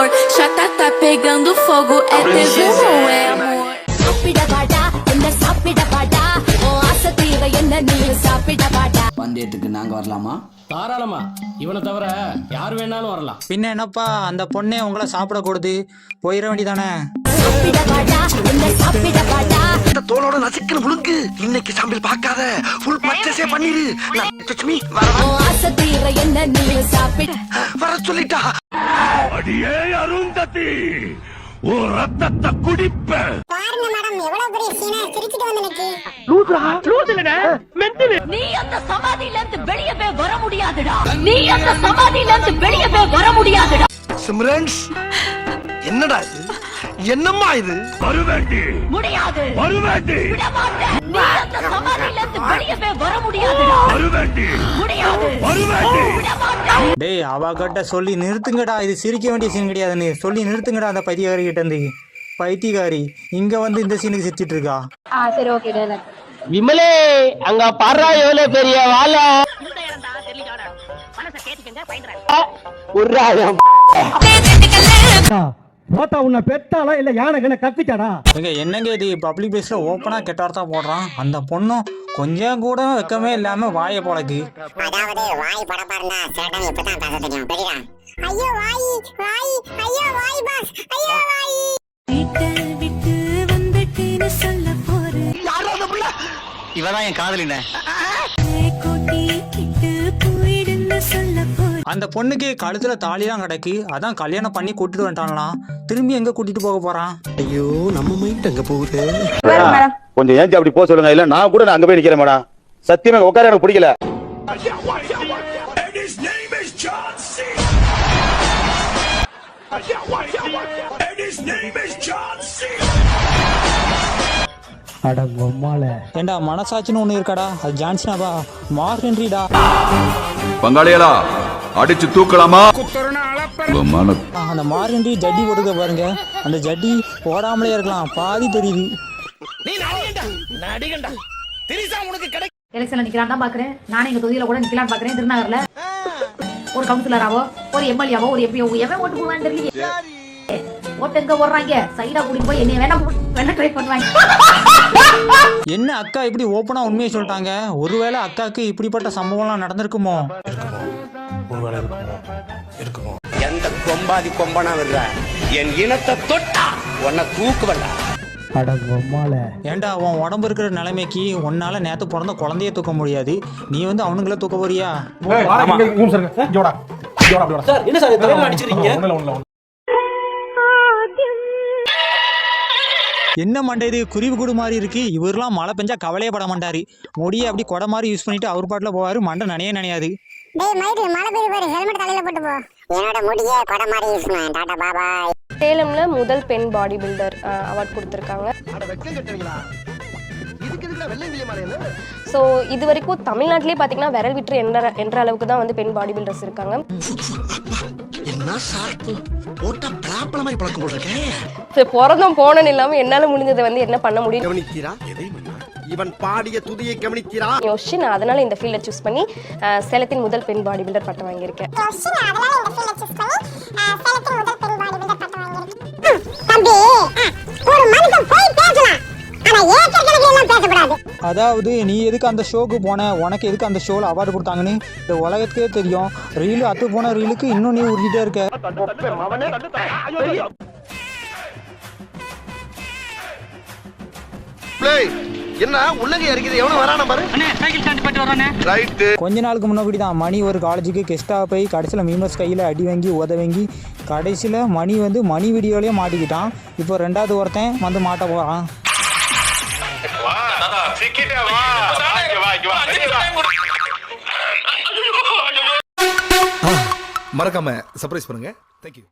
amor. Chata tá pegando fogo, é tesão ou é amor? சாப்பிட வாடா என்ன சாப்பிட வாடா ஓ ஆசை தீர என்ன நீ சாப்பிட வாடா பந்தயத்துக்கு நாங்க வரலாமா? தாராளமா. இவனை தவிர யார் வேணாலும் வரலாம். பின்ன என்னப்பா அந்த பொண்ணே உங்களை சாப்பிட கொடுத்து போயிட வேண்டியதானே? நசுக்கிற முழுங்கு. இன்னைக்கு சாம்பிள் பார்க்காத. ஃபுல் பர்ச்சேஸே பண்ணிரு. நான் லட்சுமி வர ஓ ஆசை தீர என்ன நீ சாப்பிட வர சொல்லிட்டா. அடியே அருந்ததி. ஓ ரத்தத்தை குடிப்ப. பாருங்க மேடம் எவ்வளவு பெரிய சீனா சிரிச்சிட்டு வந்து நிக்கு நீ அந்த சமாதியில இருந்து வெளியவே வர முடியாதுடா. நீ அந்த சமாதியில இருந்து வெளியவே வர முடியாதுடா. சிம்ரன்ஸ். என்னடா இது? என்னம்மா இது? வருவேண்டி. முடியாது. வருவேண்டி. டேய் அவகிட்ட சொல்லி நிறுத்துங்கடா. இது சிரிக்க வேண்டிய சீன் கிடையாதுன்னு சொல்லி நிறுத்துங்கடா அந்த பைத்தியக்காரி கிட்ட இருந்து. பைத்தியக்காரி இங்க வந்து இந்த சீனுக்கு சிரிச்சிட்டு இருக்கா? விமலே அங்க பாடுறா எவ்வளவு பெரிய வாழ போட்டா உன்னை பெத்தாளா இல்ல யானை கண்ண கப்பிச்சாடா எங்க என்னங்க இது? பப்ளிக் பிளேஸ்ல ஓப்பனா கெட்ட வார்த்தா போடுறான். அந்த பொண்ணும் கொஞ்சம் கூட வெக்கமே இல்லாம வாயை போலக்கு அதாவது வாய் படப்பாருந்தா சேட்டன் இப்பதான் பேச தெரியும். பெரியடா ஐயோ வாய் வாய் ஐயோ வாய் பாஸ் ஐயோ வாய். வீட்டை விட்டு வந்துட்டேன்னு சொல்ல போறேன் இவதான் என் காதலின. கூட்டிக்கிட்டு போயிடுன்னு சொல்ல போறேன் அந்த பொண்ணுக்கு கழுத்துல தாலிலாம் கிடக்கு. அதான் கல்யாணம் பண்ணி கூட்டிட்டு வந்துட்டான்லாம் திரும்பி எங்க கூட்டிட்டு போக போறான்? ஐயோ நம்ம மைண்ட் அங்க போகுது? கொஞ்சம் ஏஞ்சி அப்படி போக சொல்லுங்க. இல்ல நான் கூட நான் அங்க போய் நிக்கிறேன் மேடம். சத்தியமா உட்கார எனக்கு பிடிக்கல. அட பொம்மால ஏண்டா மனசாட்சின்னு ஒண்ணு இருக்காடா? அது ஜான்சனாவா? மார்கன்ட்ரிடா பங்காளியலா அடிச்சு தூக்கலாமா? அந்த மார்கன்ட்ரி ஜட்டி போட்டுக்க பாருங்க. அந்த ஜட்டி போடாமலே இருக்கலாம். பாதி தெரியுது. நீ நடிகண்டா நடிகண்டா திரிசா உனக்கு கிடை எலெக்ஷன்ல நிக்கிறான் தான் பாக்குறேன். நானே எங்க தொகுதியில கூட நிக்கலாம்னு பாக்குறேன். திருநகர்ல. ஒரு கவுன்சிலராவோ ஒரு எம்எல்ஏவோ ஒரு எம்பியோ எவன் ஓட்டு போவான்னு தெரியல ஓட்டு எங்க போடுறாங்க? சைடா கூட்டிட்டு போய் என்னைய வேணா வேணா ட்ரை பண்ணுவாங்க. என்ன அக்கா இப்படி ஓப்பனா உண்மையை சொல்லிட்டாங்க? ஒருவேளை அக்காக்கு இப்படிப்பட்ட சம்பவம்லாம் நடந்திருக்குமோ? எந்த கொம்பாதி கொம்பனா வர்ற என் இனத்தை தொட்டா உன்னை பொம்மால ஏண்டா உன் உடம்பு இருக்கிற நிலைமைக்கு உன்னால நேத்து பிறந்த குழந்தைய தூக்க முடியாது நீ வந்து அவனுங்கள தூக்க போறியா சார் என்ன சார் அடிச்சிருக்கீங்க என்ன மண்டை இது? குருவி கூடு மாதிரி இருக்கு. இவரெல்லாம் மழை பெஞ்சா கவலையே பட மாட்டாரு. முடியை அப்படி கொடை மாதிரி யூஸ் பண்ணிட்டு அவர் பாட்டில் போவாரு. மண்டை நனையே நனையாது. டேய் மயிறு மழை பெய்யுது பாரு. ஹெல்மெட் தலையில போட்டு போ. என்னோட முடியே கொடை மாதிரி யூஸ் பண்ண. டாடா பாபா சேலம்ல முதல் பெண் பாடி பில்டர் அவார்ட் கொடுத்துருக்காங்க. ஸோ இது வரைக்கும் தமிழ்நாட்டிலே பார்த்தீங்கன்னா விரல் விட்டு என்ற என்ற அளவுக்கு தான் வந்து பெண் பாடி பில்டர்ஸ் இருக்காங்க. என்ன சார்பு போட்டா மாதிரி பழக்கம் பிறந்தும் என்னால் முடிஞ்சதை வந்து என்ன பண்ண முடியும்? கவனிக்கிறா? இவன் பாடிய துதியை கவனிக்கிறா? யோசிச்சு நான் அதனால இந்த ஃபீல்டை சூஸ் பண்ணி சேலத்தின் முதல் பெண் பாடி பில்டர் பட்டம் வாங்கியிருக்கேன். கொஸ்டின் அதனால இந்த ஃபீல்ட சூஸ் பண்ணி சேலத்தின் முதல் பெண் பாடி பில்டர் பட்டம் வாங்கியிருக்கேன். தம்பி அதாவது நீ எதுக்கு அந்த ஷோக்கு போன? உனக்கு எதுக்கு அந்த ஷோவில் அவார்டு கொடுத்தாங்கன்னு இந்த உலகத்துக்கே தெரியும். ரீலு அத்து போன ரீலுக்கு இன்னும் நீ உருட்டிட்டே இருக்க. என்ன? உள்ளங்க அடிக்குது எவனும் வரான பாரு. ரைட்டு கொஞ்ச நாளுக்கு முன்னாடி தான் மணி ஒரு காலேஜுக்கு கெஸ்ட்டாக போய் கடைசியில் மீமஸ் கையில் அடி வாங்கி உத வாங்கி கடைசியில் மணி வந்து மணி வீடியோலேயே மாட்டிக்கிட்டான். இப்போ ரெண்டாவது ஒருத்தன் வந்து மாட்ட போகிறான் மறக்காம சர்ப்ரைஸ் பண்ணுங்க. தேங்க்யூ